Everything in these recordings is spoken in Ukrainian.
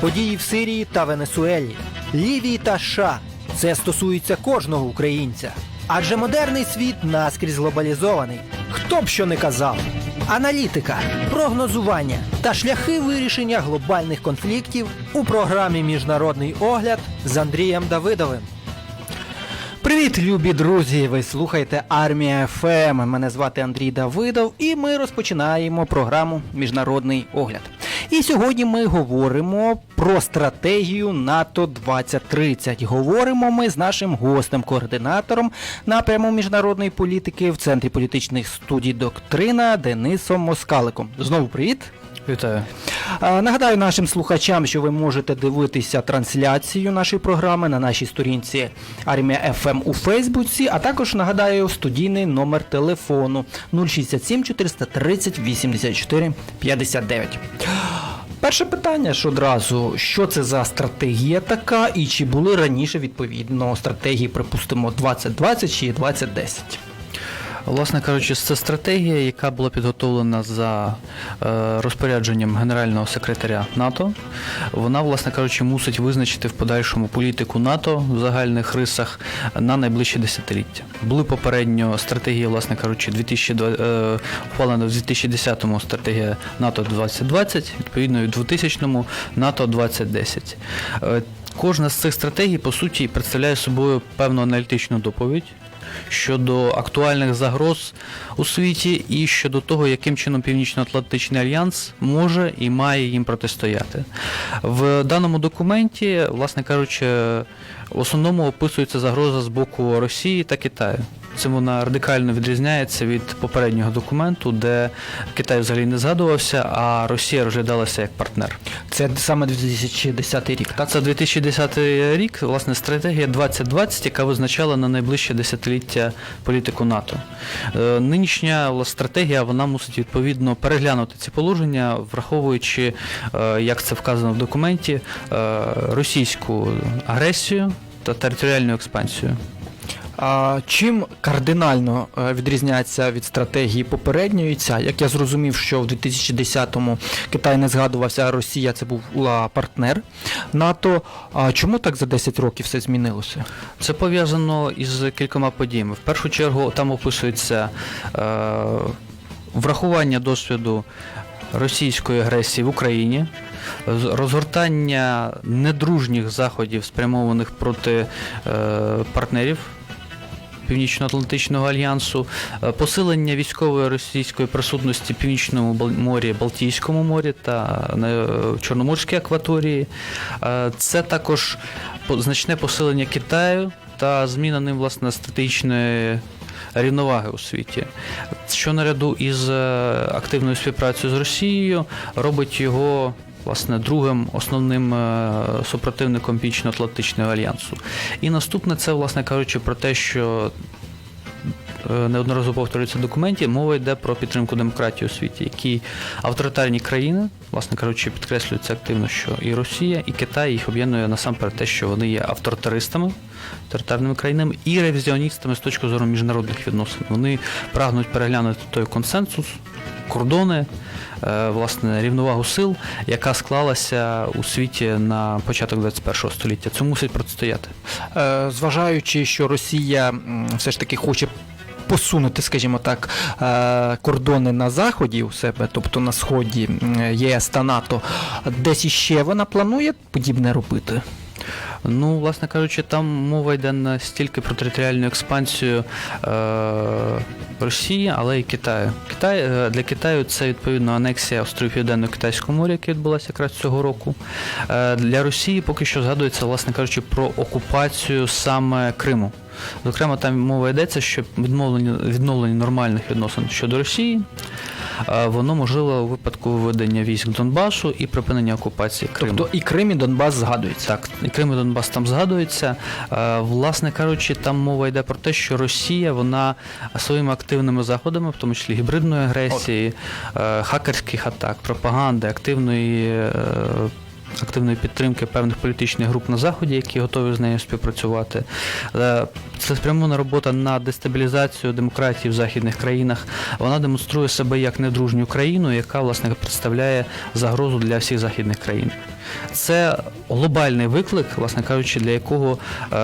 події в Сирії та Венесуелі, Лівії та США. Це стосується кожного українця. Адже модерний світ наскрізь глобалізований. Хто б що не казав. Аналітика, прогнозування та шляхи вирішення глобальних конфліктів у програмі Міжнародний огляд з Андрієм Давидовим. Привіт, любі друзі! Ви слухаєте Армія ФМ. Мене звати Андрій Давидов, і ми розпочинаємо програму Міжнародний огляд. І сьогодні ми говоримо про стратегію НАТО 2030. Говоримо ми з нашим гостем, координатором напряму міжнародної політики в центрі політичних студій Доктрина Денисом Москаликом. Знову привіт. Вітаю. Нагадаю нашим слухачам, що ви можете дивитися трансляцію нашої програми на нашій сторінці Армія ФМ у Фейсбуці, а також нагадаю студійний номер телефону 067 430 84 59. Перше питання ж одразу, що це за стратегія така, і чи були раніше відповідно стратегії, припустимо, 2020 чи 2010? Власне кажучи, це стратегія, яка була підготовлена за е, розпорядженням генерального секретаря НАТО. Вона, власне кажучи, мусить визначити в подальшому політику НАТО в загальних рисах на найближче десятиліття. Були попередньо стратегії, власне кажучи, 2002, е, ухвалена в 2010-му стратегія НАТО 2020, відповідно, в 2000-му НАТО 2010. Е, Кожна з цих стратегій, по суті, представляє собою певну аналітичну доповідь щодо актуальних загроз у світі і щодо того, яким чином Північно-Атлантичний альянс може і має їм протистояти. В даному документі, власне кажучи, в основному описується загроза з боку Росії та Китаю. Цим вона радикально відрізняється від попереднього документу, де Китай взагалі не згадувався, а Росія розглядалася як партнер. Це саме 2010 рік, так? Це 2010 рік, власне, стратегія 2020, яка визначала на найближче десятиліття політику НАТО. Е, Нинішня власне, стратегія вона мусить відповідно переглянути ці положення, враховуючи, е, як це вказано в документі, е, російську агресію та територіальну експансію. Чим кардинально е, відрізняється від стратегії попередньої ця? Як я зрозумів, що в 2010-му Китай не згадувався, а Росія це була партнер НАТО. А чому так за 10 років все змінилося? Це пов'язано із кількома подіями. В першу чергу там описується е, врахування досвіду російської агресії в Україні, розгортання недружніх заходів, спрямованих проти е, партнерів. Північно-Атлантичного альянсу, е, посилення військової російської присутності Північному морі, Балтійському морі та на е, Чорноморській акваторії. Е, Це також значне посилення Китаю та зміна ним власне стратегічної рівноваги у світі, що наряду із активною співпрацею з Росією робить його. Власне, другим основним е, супротивником Північно-Атлантичного альянсу. І наступне це, власне кажучи, про те, що е, неодноразово повторюється в документі, мова йде про підтримку демократії у світі, які авторитарні країни, власне кажучи, підкреслюється активно, що і Росія, і Китай їх об'єднує насамперед те, що вони є авторитаристами, авторитарними країнами і ревізіоністами з точки зору міжнародних відносин. Вони прагнуть переглянути той консенсус, кордони, е, власне, рівновагу сил, яка склалася у світі на початок 21 століття. Цьому мусить протистояти. Е, Зважаючи, що Росія все ж таки хоче. Посунути, скажімо так, е, кордони на заході у себе, тобто на сході ЄС та НАТО, десь іще вона планує подібне робити. Ну, власне кажучи, там мова йде не стільки про територіальну експансію е, Росії, але й Китаю. Китай е, для Китаю це відповідно анексія островів Південного Китайського моря, яка відбулася якраз цього року. Е, для Росії поки що згадується, власне кажучи, про окупацію саме Криму. Зокрема, там мова йдеться, що відновлення, відновлення нормальних відносин щодо Росії. Е, Воно можливо у випадку введення військ Донбасу і припинення окупації Криму. Тобто і Крим, і Донбас згадується. Так, і Крим і Донбас там згадується. Е, Власне кажучи, там мова йде про те, що Росія вона своїми активними заходами, в тому числі гібридної агресії, От. хакерських атак, пропаганди, активної. Активної підтримки певних політичних груп на заході, які готові з нею співпрацювати. Е, Це спрямована робота на дестабілізацію демократії в західних країнах. Вона демонструє себе як недружню країну, яка власне представляє загрозу для всіх західних країн. Це глобальний виклик, власне кажучи, для якого е,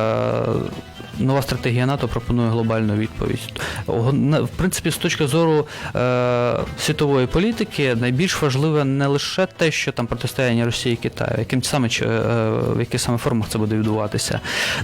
нова стратегія НАТО пропонує глобальну відповідь. В принципі, з точки зору е, світової політики, найбільш важливе не лише те, що там протистояння Росії і Китаю, яким саме е, в яких саме формах це буде відбуватися.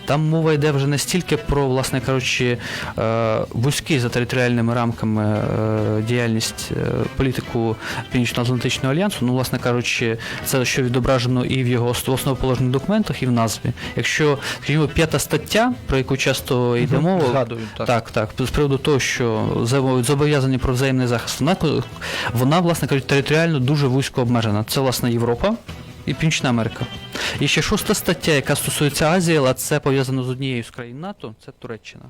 Там мова йде вже не стільки про, власне кажучи, е, вузькі за територіальними рамками е, діяльність е, політику Північно-Атлантичного альянсу. Ну, власне кажучи, це що відображено і в його основоположних документах, і в назві. Якщо, скажімо, п'ята стаття, про яку часто йде мова, Згадую, так. так, так. З приводу того, що зобов'язані про взаємний захист, вона, вона, власне кажуть, територіально дуже вузько обмежена. Це, власне, Європа і Північна Америка. І ще шоста стаття, яка стосується Азії, але це пов'язано з однією з країн НАТО, це Туреччина.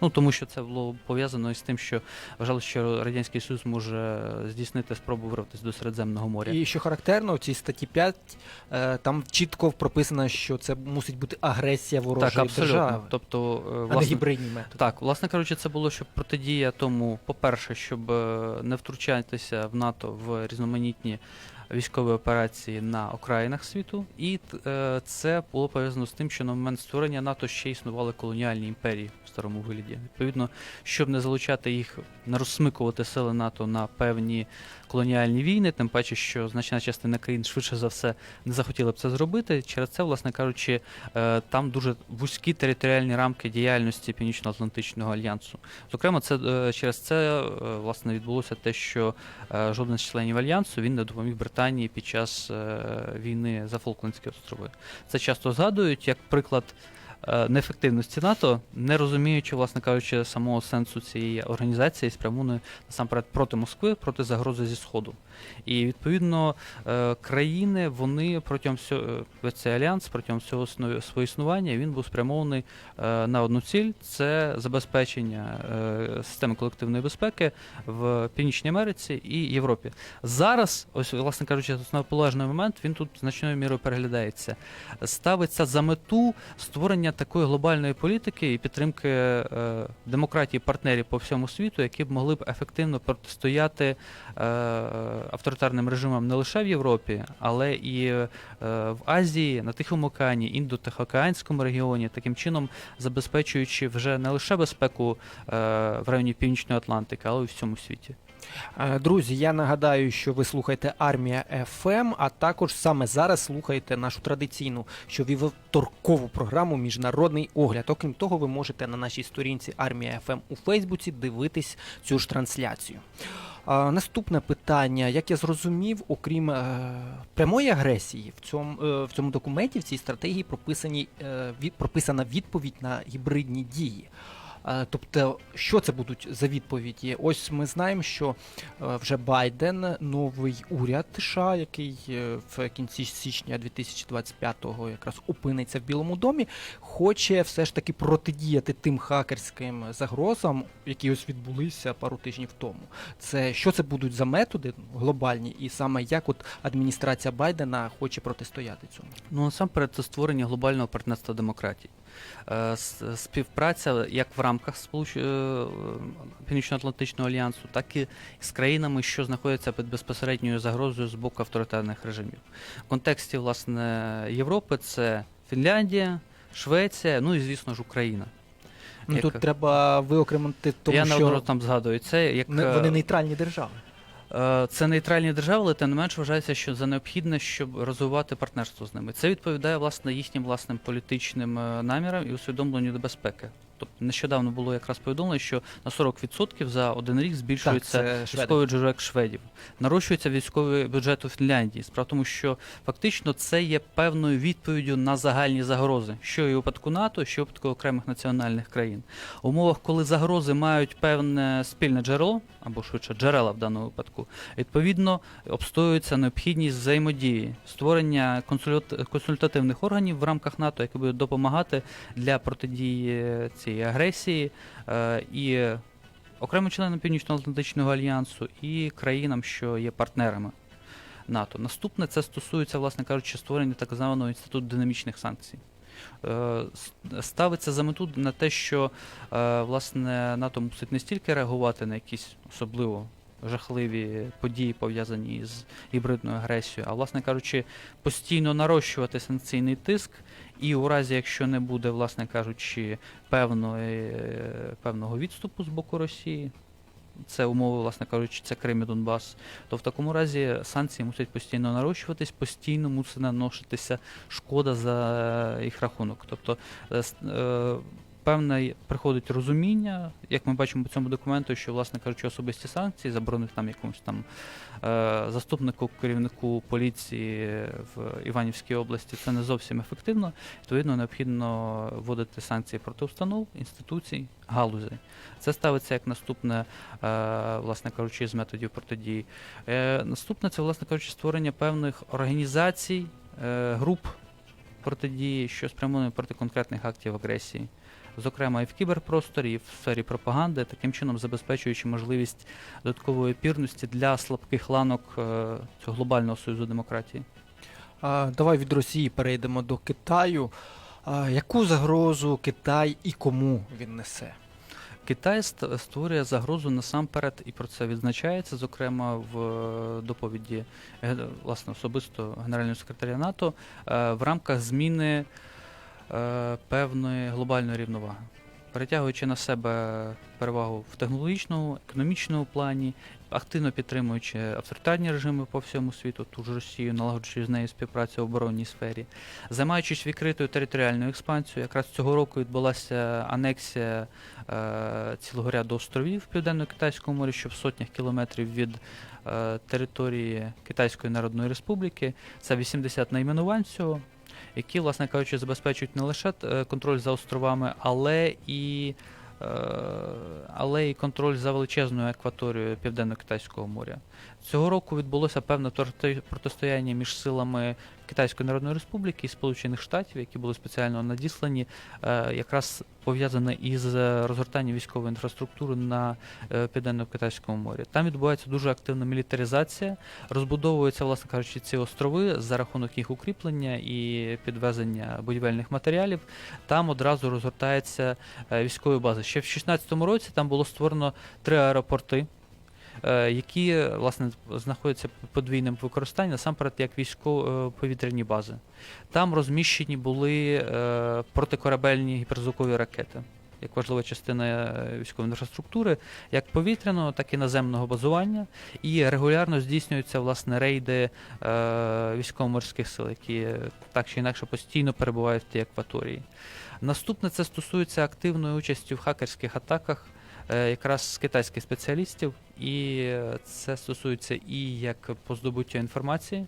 Ну, тому що це було пов'язано із тим, що вважали, що Радянський Союз може здійснити спробу вирватися до Середземного моря. І що характерно, в цій статті 5 е, там чітко прописано, що це мусить бути агресія ворожої так, абсолютно. держави, Тобто, е, а не гібридні методи. Так, власне кажучи, це було щоб протидія тому, по-перше, щоб е, не втручатися в НАТО в різноманітні військові операції на окраїнах світу, і е, це було пов'язано з тим, що на момент створення НАТО ще існували колоніальні імперії в старому вигляді. Відповідно, щоб не залучати їх, не розсмикувати сили НАТО на певні колоніальні війни, тим паче, що значна частина країн швидше за все не захотіли б це зробити. Через це, власне кажучи, е, там дуже вузькі територіальні рамки діяльності Північно-Атлантичного альянсу. Зокрема, це е, через це е, власне відбулося те, що жоден з членів альянсу він не допоміг Британії під час війни за Фолклендські острови. Це часто згадують як приклад. Е, Неефективності НАТО, не розуміючи, власне кажучи, самого сенсу цієї організації, спрямованої насамперед проти Москви, проти загрози зі Сходу. І відповідно е, країни вони протягом весь цей альянс, протягом існує- свого існування, він був спрямований е, на одну ціль: це забезпечення е, системи колективної безпеки в Північній Америці і Європі. Зараз, ось власне кажучи, основоположний момент він тут значною мірою переглядається. Ставиться за мету створення такої глобальної політики і підтримки е, демократії партнерів по всьому світу, які б могли б ефективно протистояти е, авторитарним режимам не лише в Європі, але і е, в Азії, на Тихому океані, індо-тихоокеанському регіоні, таким чином забезпечуючи вже не лише безпеку е, в районі Північної Атлантики, але й у всьому світі. Е, Друзі, я нагадаю, що ви слухаєте Армія ФМ, а також саме зараз слухаєте нашу традиційну щовівторкову програму Міжнародний огляд. Окрім того, ви можете на нашій сторінці Армія ФМ у Фейсбуці дивитись цю ж трансляцію. Наступне питання, як я зрозумів, окрім е, прямої агресії, в цьому, е, в цьому документі, в цій стратегії прописані, е, від, прописана відповідь на гібридні дії. Е, Тобто, що це будуть за відповіді? Ось ми знаємо, що е, вже Байден, новий уряд США, який е, в кінці січня 2025-го якраз опиниться в Білому домі, хоче все ж таки протидіяти тим хакерським загрозам, які ось відбулися пару тижнів тому. Це що це будуть за методи глобальні, і саме як от адміністрація Байдена хоче протистояти цьому? Ну насамперед це створення глобального партнерства демократій. Е, Співпраця як в рамках Сполуч... е, Північно-Атлантичного альянсу, так і з країнами, що знаходяться під безпосередньою загрозою з боку авторитарних режимів. В контексті власне Європи це Фінляндія, Швеція, ну і звісно ж Україна. Ну Як- тут треба виокремити тому, Я що там згадую це як е, вони нейтральні держави. Е, Це нейтральні держави, але тим не менш вважається, що за необхідне, щоб розвивати партнерство з ними. Це відповідає власне їхнім власним політичним е, намірам і усвідомленню небезпеки. Тобто нещодавно було якраз повідомлено, що на 40% за один рік збільшується військовий бюджет шведів. Нарощується військовий бюджет у Фінляндії. Справа в тому, що фактично це є певною відповіддю на загальні загрози, що і у випадку НАТО, що і у випадку окремих національних країн. У умовах, коли загрози мають певне спільне джерело, або швидше джерела в даному випадку, відповідно обстоюється необхідність взаємодії, створення консультативних органів в рамках НАТО, які будуть допомагати для протидії цієї агресії е, і окремим членам Північно-Атлантичного альянсу, і країнам, що є партнерами. НАТО. Наступне це стосується, власне кажучи, створення так званого інституту динамічних санкцій. Е, Ставиться за мету на те, що е, власне НАТО мусить не стільки реагувати на якісь особливо жахливі події, пов'язані з гібридною агресією, а власне кажучи, постійно нарощувати санкційний тиск, і у разі, якщо не буде, власне кажучи, певної, певного відступу з боку Росії. Це умови, власне кажучи, це Крим і Донбас. То в такому разі санкції мусять постійно нарощуватись, постійно мусить наноситися шкода за їх рахунок. Тобто е, е, певне приходить розуміння, як ми бачимо по цьому документу, що, власне кажучи, особисті санкції, заборонити там якомусь там е, заступнику керівнику поліції в Іванівській області, це не зовсім ефективно. Відповідно, необхідно вводити санкції проти установ, інституцій, галузей. Це ставиться як наступне, е, власне кажучи, з методів протидії. Е, Наступне це, власне кажучи, створення певних організацій, е, груп протидії, що спрямовані проти конкретних актів агресії. Зокрема, і в кіберпросторі, і в сфері пропаганди, таким чином забезпечуючи можливість додаткової опірності для слабких ланок е, цього глобального союзу демократії. А, давай від Росії перейдемо до Китаю. А, яку загрозу Китай і кому він несе? Китай створює загрозу насамперед, і про це відзначається, зокрема в е, доповіді е, власне особисто генерального секретаря НАТО в рамках зміни певної глобальної рівноваги, перетягуючи на себе перевагу в технологічному, економічному плані, активно підтримуючи авторитарні режими по всьому світу, ту ж Росію, налагоджуючи з нею співпрацю в оборонній сфері, займаючись відкритою територіальною експансією. Якраз цього року відбулася анексія е, цілого ряду островів в Південно-Китайському морі, що в сотнях кілометрів від е, території Китайської Народної Республіки. Це 80 найменувань всього, які, власне кажучи, забезпечують не лише е, контроль за островами, але і е, але і контроль за величезною акваторією Південно-Китайського моря. Цього року відбулося певне протистояння між силами Китайської Народної Республіки і Сполучених Штатів, які були спеціально надіслані, е, якраз пов'язане із розгортанням військової інфраструктури на е, Південно-Китайському морі. Там відбувається дуже активна мілітаризація, розбудовуються, власне кажучи, ці острови за рахунок їх укріплення і підвезення будівельних матеріалів. Там одразу розгортається е, військові бази. Ще в 2016 році там було створено три аеропорти. Е, Які е, власне знаходяться подвійним використанням, насамперед як військово-повітряні бази. Там розміщені були е, протикорабельні гіперзвукові ракети, як важлива частина е, військової інфраструктури, як повітряного, так і наземного базування. І регулярно здійснюються власне рейди е, військово-морських сил, які е, так чи інакше постійно перебувають в тій акваторії. Наступне це стосується активної участі в хакерських атаках. Е, Якраз з китайських спеціалістів, і е, це стосується і як по здобуттю інформації,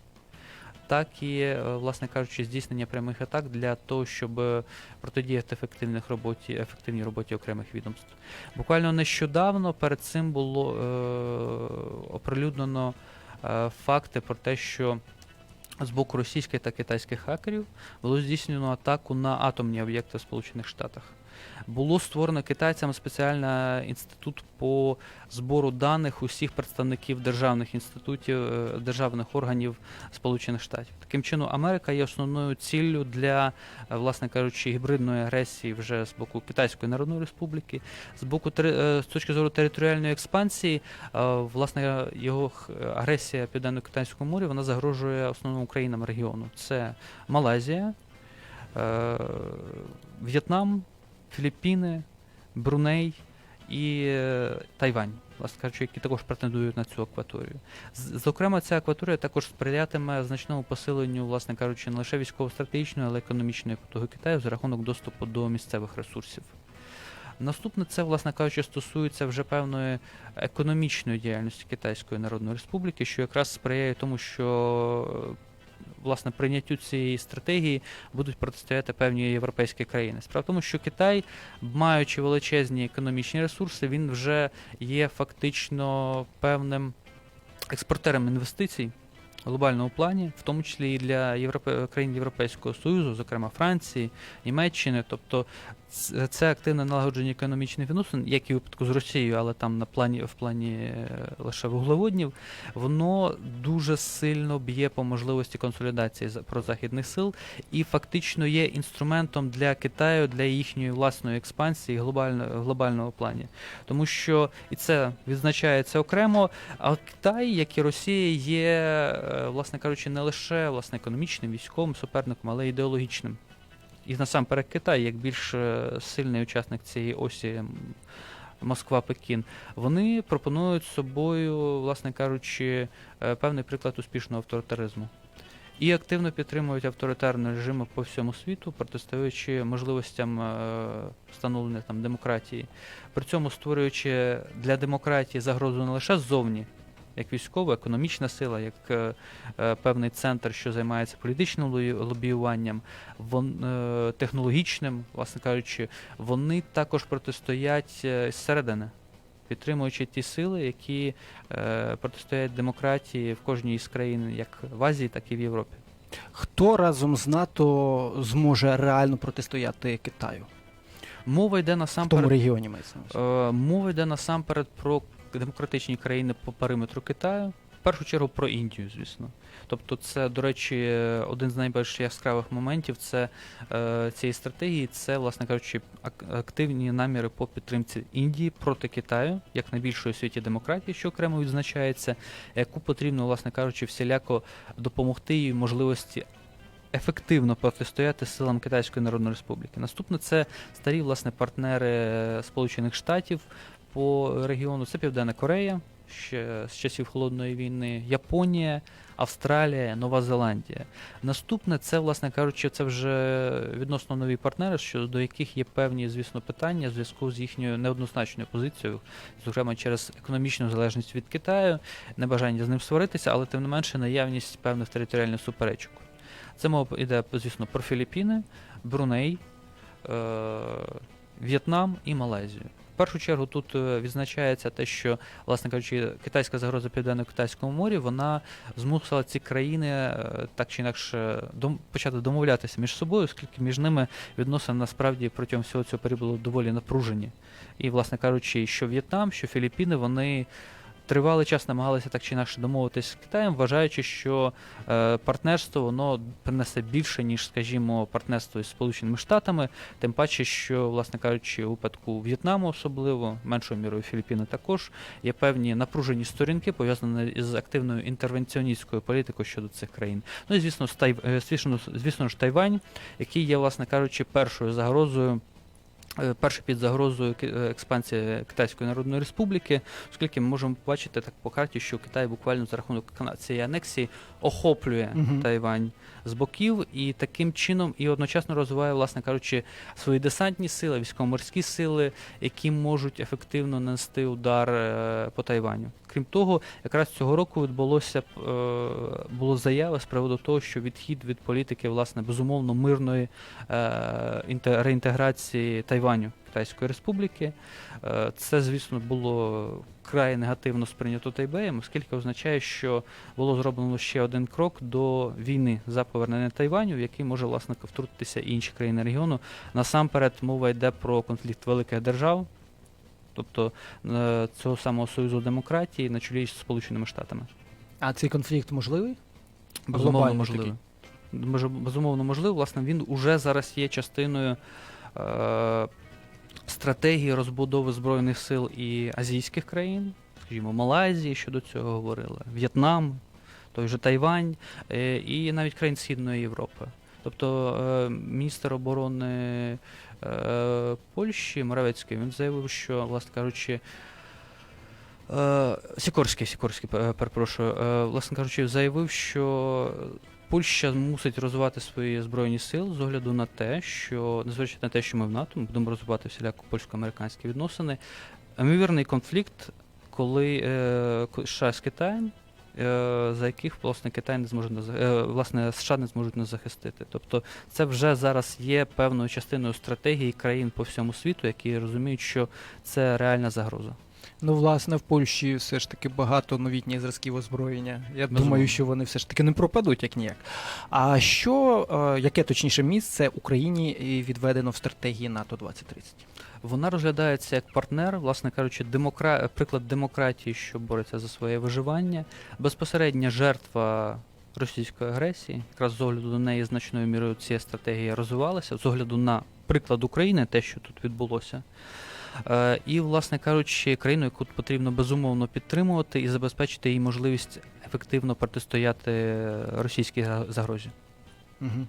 так і, е, власне кажучи, здійснення прямих атак для того, щоб протидіяти ефективних роботі, ефективній роботі окремих відомств. Буквально нещодавно перед цим було е, оприлюднено е, факти про те, що з боку російських та китайських хакерів було здійснено атаку на атомні об'єкти в Сполучених Штатах. Було створено китайцями спеціальний інститут по збору даних усіх представників державних інститутів, е, державних органів Сполучених Штатів. Таким чином, Америка є основною ціллю для, е, власне кажучи, гібридної агресії вже з боку Китайської Народної Республіки, з боку е, з точки зору територіальної експансії, власне, його агресія Південно-Китайському морі вона загрожує основним країнам регіону. Це Малайзія, В'єтнам, Філіппіни, Бруней і е, Тайвань, власне кажучи, які також претендують на цю акваторію. Зокрема, ця акваторія також сприятиме значному посиленню, власне кажучи, не лише військово-стратегічної, але й економічної потуги Китаю за рахунок доступу до місцевих ресурсів. Наступне це, власне кажучи, стосується вже певної економічної діяльності Китайської Народної Республіки, що якраз сприяє тому, що е, власне прийняттю цієї стратегії будуть протистояти певні європейські країни. Справа в тому, що Китай, маючи величезні економічні ресурси, він вже є фактично певним експортером інвестицій глобальному плані, в тому числі і для Європе... країн Європейського Союзу, зокрема Франції, Німеччини. Тобто це активне налагодження економічних відносин, як і в випадку з Росією, але там на плані в плані е, лише вуглеводнів, воно дуже сильно б'є по можливості консолідації за- прозахідних сил і фактично є інструментом для Китаю для їхньої власної експансії глобально, в глобальному плані. Тому що і це відзначається окремо. А Китай, як і Росія, є, е, власне кажучи, не лише власне економічним, військовим суперником, але й ідеологічним. І насамперед Китай, як більш е, сильний учасник цієї осі Москва-Пекін, вони пропонують собою, власне кажучи, е, певний приклад успішного авторитаризму. І активно підтримують авторитарні режими по всьому світу, протистоюючи можливостям е, встановлення там демократії, при цьому створюючи для демократії загрозу не лише ззовні, як військова, економічна сила, як е, е, певний центр, що займається політичним лобіюванням, вон, е, технологічним, власне кажучи, вони також протистоять е, зсередини, підтримуючи ті сили, які е, протистоять демократії в кожній із країн, як в Азії, так і в Європі. Хто разом з НАТО зможе реально протистояти Китаю Мова йде в тому насамперед регіоні? Е, Мова йде насамперед про демократичні країни по периметру Китаю. В першу чергу про Індію, звісно. Тобто, це, до речі, один з найбільш яскравих моментів це, е, цієї стратегії це, власне кажучи, ак- активні наміри по підтримці Індії проти Китаю, як найбільшої у світі демократії, що окремо відзначається, яку потрібно, власне кажучи, всіляко допомогти їй можливості ефективно протистояти силам Китайської Народної Республіки. Наступне це старі власне партнери Сполучених Штатів по регіону. Це Південна Корея ще з часів холодної війни, Японія, Австралія, Нова Зеландія. Наступне це, власне кажучи, це вже відносно нові партнери, що до яких є певні, звісно, питання в зв'язку з їхньою неоднозначною позицією, зокрема через економічну залежність від Китаю, небажання з ним сваритися, але тим не менше наявність певних територіальних суперечок. Це мова йде, звісно, про Філіппіни, Бруней, е- В'єтнам і Малайзію. Першу чергу тут е, відзначається те, що, власне кажучи, китайська загроза південно-китайському морі вона змусила ці країни е, так чи інакше почати домовлятися між собою, оскільки між ними відносини насправді протягом всього цього періоду були доволі напружені. І, власне кажучи, що В'єтнам, що Філіппіни, вони тривалий час намагалися так чи інакше домовитися з Китаєм, вважаючи, що е, партнерство воно принесе більше, ніж, скажімо, партнерство із Сполученими Штатами, тим паче, що, власне кажучи, у випадку В'єтнаму особливо, меншою мірою Філіппіни також, є певні напружені сторінки, пов'язані з активною інтервенціоністською політикою щодо цих країн. Ну і звісно, е, звісно, звісно ж, Тайвань, який є, власне кажучи, першою загрозою. Е, Перше під загрозою е, експансії Китайської Народної Республіки, оскільки ми можемо побачити так по карті, що Китай буквально за рахунок цієї анексії охоплює Мгм. Тайвань з боків і таким чином і одночасно розвиває, власне кажучи, свої десантні сили, військово-морські сили, які можуть ефективно нанести удар е, по Тайваню. Крім того, якраз цього року відбулося е, було заява з приводу того, що відхід від політики, власне, безумовно мирної е, реінтеграції Тайваню Китайської Республіки. Е, Це, звісно, було край негативно сприйнято Тайбеєм, оскільки означає, що було зроблено ще один крок до війни за повернення Тайваню, в який може власне втрутитися інші країни регіону. Насамперед мова йде про конфлікт великих держав, тобто е, цього самого союзу демократії на чолі з Сполученими Штатами. А цей конфлікт можливий? Безумовно. Може, безумовно можливо. Власне, він уже зараз є частиною е, стратегії розбудови збройних сил і азійських країн, скажімо, Малайзії, що до цього говорили, В'єтнам, той же Тайвань е, і навіть країн Східної Європи. Тобто е, міністр оборони Польщі Моравецький він заявив, що, власне кажучи, Е, Сікорський, Сікорський, перепрошую, е, власне кажучи, заявив, що Польща мусить розвивати свої збройні сили з огляду на те, що, незважаючи на те, що ми в НАТО, ми будемо розвивати всіляко польсько-американські відносини. Ймовірний конфлікт, коли е, США з Китаєм, е, за яких власне Китай не зможе е, власне США не зможуть нас захистити. Тобто це вже зараз є певною частиною стратегії країн по всьому світу, які розуміють, що це реальна загроза. Ну, власне, в Польщі все ж таки багато новітніх зразків озброєння. Я Безумовно. думаю, що вони все ж таки не пропадуть як ніяк. А що, е, яке точніше місце Україні е, відведено в стратегії НАТО 2030? Вона розглядається як партнер, власне кажучи, демокра... приклад демократії, що бореться за своє виживання, безпосередня жертва російської агресії. Якраз з огляду на неї значною мірою ця стратегія розвивалася, з огляду на приклад України, те, що тут відбулося. Е, І, власне кажучи, країну, яку потрібно безумовно підтримувати і забезпечити їй можливість ефективно протистояти російській загрозі. Угу.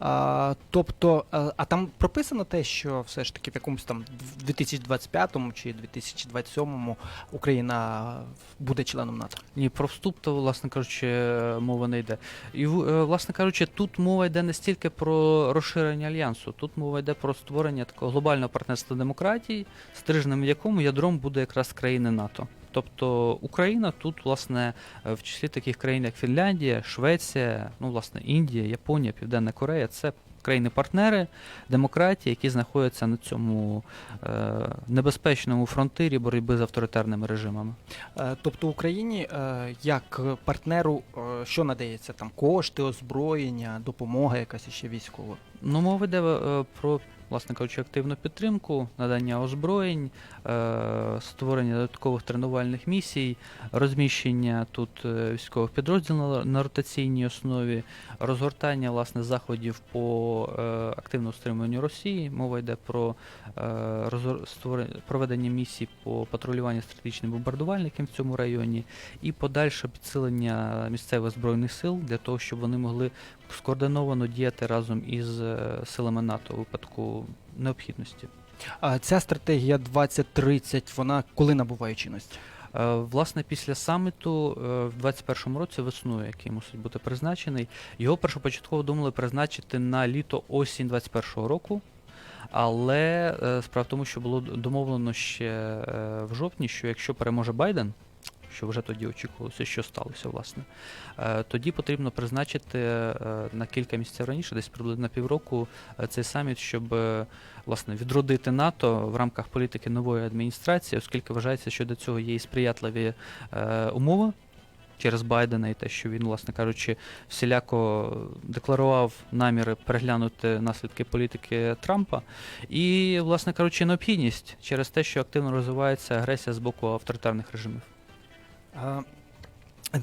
А, тобто, а, а там прописано те, що все ж таки в якомусь там в 2025 чи 2027 Україна буде членом НАТО. Ні, про вступ, то, власне кажучи, е, мова не йде. І, е, власне кажучи, тут мова йде не стільки про розширення альянсу, тут мова йде про створення такого глобального партнерства демократії, стрижним якому ядром буде якраз країни НАТО. Тобто Україна тут, власне, е, в числі таких країн, як Фінляндія, Швеція, ну, власне, Індія, Японія, Південна Корея, це країни-партнери демократії, які знаходяться на цьому е, небезпечному фронтирі боротьби з авторитарними режимами. Е, Тобто Україні е, як партнеру що надається там кошти, озброєння, допомога якась ще військова. Ну, мова йде про, власне кажучи, активну підтримку, надання озброєнь, е, створення додаткових тренувальних місій, розміщення тут е, військових підрозділів на, ротаційній основі, розгортання власне заходів по е, активному стримуванню Росії. Мова йде про проведення місій по патрулюванню стратегічних бомбардувальників в цьому районі і подальше підсилення місцевих збройних сил для того, щоб вони могли скоординовано діяти разом із силами НАТО у випадку необхідності. А ця стратегія 2030, вона коли набуває чинності? Е, Власне, після саміту е, в 2021 році весною, який мусить бути призначений, його першопочатково думали призначити на літо осінь 2021 року. Але е, справа в тому, що було домовлено ще в жовтні, що якщо переможе Байден, що вже тоді очікувалося, що сталося, власне, е, тоді потрібно призначити е, на кілька місяців раніше, десь приблизно півроку, е, цей саміт, щоб власне відродити НАТО в рамках політики нової адміністрації, оскільки вважається, що до цього є і сприятливі умови. Через Байдена і те, що він, власне кажучи, всіляко декларував наміри переглянути наслідки політики Трампа, і, власне кажучи, необхідність через те, що активно розвивається агресія з боку авторитарних режимів. А,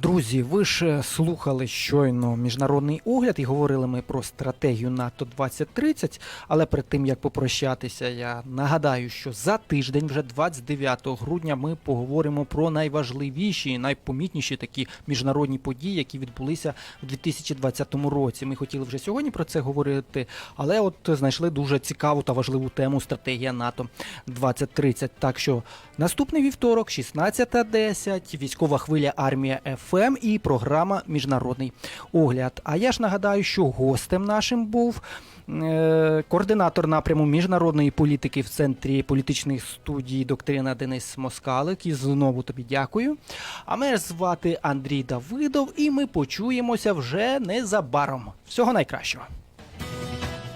Друзі, ви ж слухали щойно міжнародний огляд і говорили ми про стратегію НАТО 2030. Але перед тим як попрощатися, я нагадаю, що за тиждень, вже 29 грудня, ми поговоримо про найважливіші і найпомітніші такі міжнародні події, які відбулися в 2020 році. Ми хотіли вже сьогодні про це говорити, але от знайшли дуже цікаву та важливу тему стратегія НАТО 2030. Так що наступний вівторок, 16.10, військова хвиля армія ФМ і програма Міжнародний огляд. А я ж нагадаю, що гостем нашим був. е, Координатор напряму міжнародної політики в центрі політичних студій доктрина Денис Москалик. І знову тобі дякую. А мене звати Андрій Давидов, і ми почуємося вже незабаром. Всього найкращого.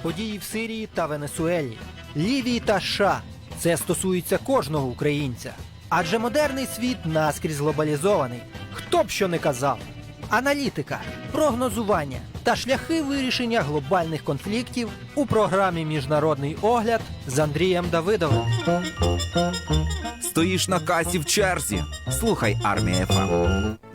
Події в Сирії та Венесуелі, Лівії та США. Це стосується кожного українця. Адже модерний світ наскрізь глобалізований. Хто б що не казав. Аналітика, прогнозування та шляхи вирішення глобальних конфліктів у програмі Міжнародний огляд з Андрієм Давидовим. Стоїш на касі в черзі. Слухай армія ФМ.